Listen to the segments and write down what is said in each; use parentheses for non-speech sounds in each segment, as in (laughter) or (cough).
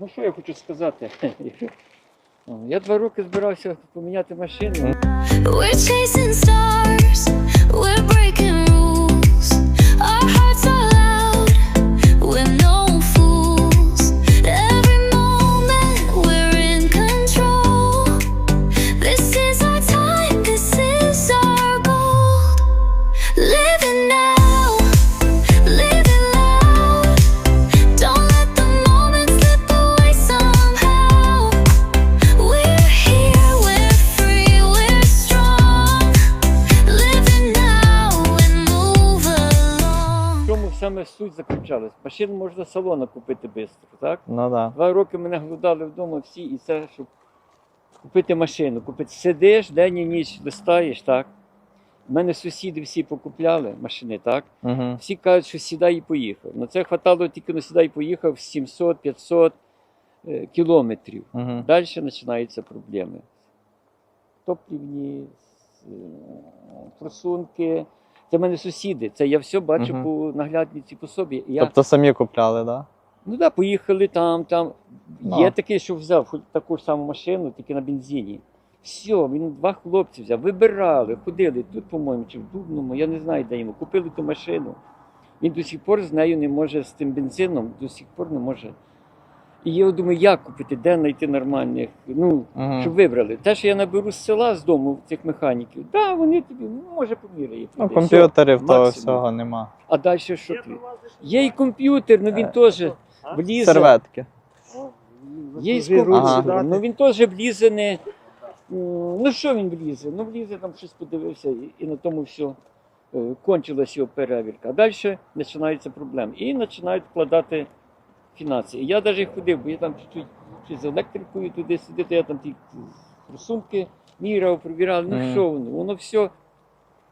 Ну що я хочу сказати? (laughs) Я два роки збирався поміняти машину. Саме суть заключалась? Машину можна з салона купити швидко, так? Ну да. Два роки мене голодали вдома всі, і це, щоб купити машину. Купити. Сидиш день і ніч, листаєш, так? У мене сусіди всі покупляли машини, так? Угу. Всі кажуть, що сідай і поїхав. На це хватало тільки на сідай і поїхав 700-500 е, кілометрів. Угу. Далі починаються проблеми. Топлівні, е, просунки. Це в мене сусіди. Це я все бачу Мгм. по наглядниці по собі. Я, Тобто самі купляли, да? Ну так, да, поїхали там, там. Ну. Є таке, що взяв хоч таку ж саму машину, тільки на бензині. Все, він два хлопці взяв, вибирали, ходили тут, по-моєму, чи в Дубному, я не знаю, де йому. Купили ту машину. Він до сих пор з нею не може, з тим бензином, до сих пор не може. І я думаю, як купити, де знайти нормальних, ну, Угу. щоб вибрали. Те, що я наберу з села, з дому цих механіків, да, вони тобі, ну, може, поміряє. Ну, комп'ютерів того максимум. всього нема. А далі що ти? Є і комп'ютер, ну він Е, теж влізе. Серветки. Є і з Ага. ну він теж влізе не. м, Ну що він влізе? Ну влізе там щось подивився, і, і на тому все е, кончилась його перевірка. А далі починаються проблеми. І починають вкладати фінанси. І я навіть ходив, бо я там чуть-чуть з електрикою туди-сюди, то я там ті рисунки міряв, провірав. Ну що воно? Воно все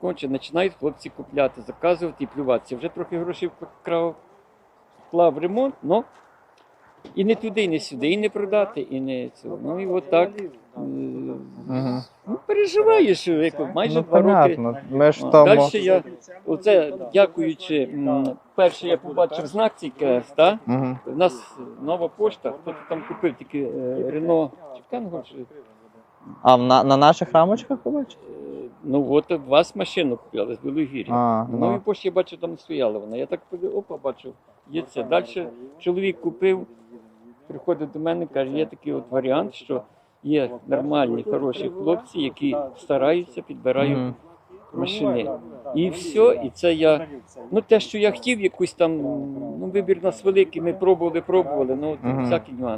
конче. Починають хлопці купляти, заказувати і плюватися. Вже трохи грошей вклав в ремонт, але і не туди, і не сюди, і не продати, і не цього. Ну і от так. е, Угу. Ну, переживаєш, як майже Ну, два роки. понятно. Ми ж тому. Далі я, оце, дякуючи, м, перше я побачив знак цей КС, так? Угу. У нас нова пошта, хто там купив тільки е, Рено чи А на, на наших рамочках побачив? е, ну от у вас машину купили з Білої гірі. А, На новій ну. пошті я бачу, там стояла вона. Я так подивив, опа, бачу, є це. Далі чоловік купив, приходить до мене, каже, є такий от варіант, що є нормальні, хороші хлопці, які стараються, підбирають Mm. машини. І все, і це я. Ну, те, що я хотів, якусь там, ну, вибір нас великий, ми пробували, пробували, ну, от Мгм. всякі нюанси.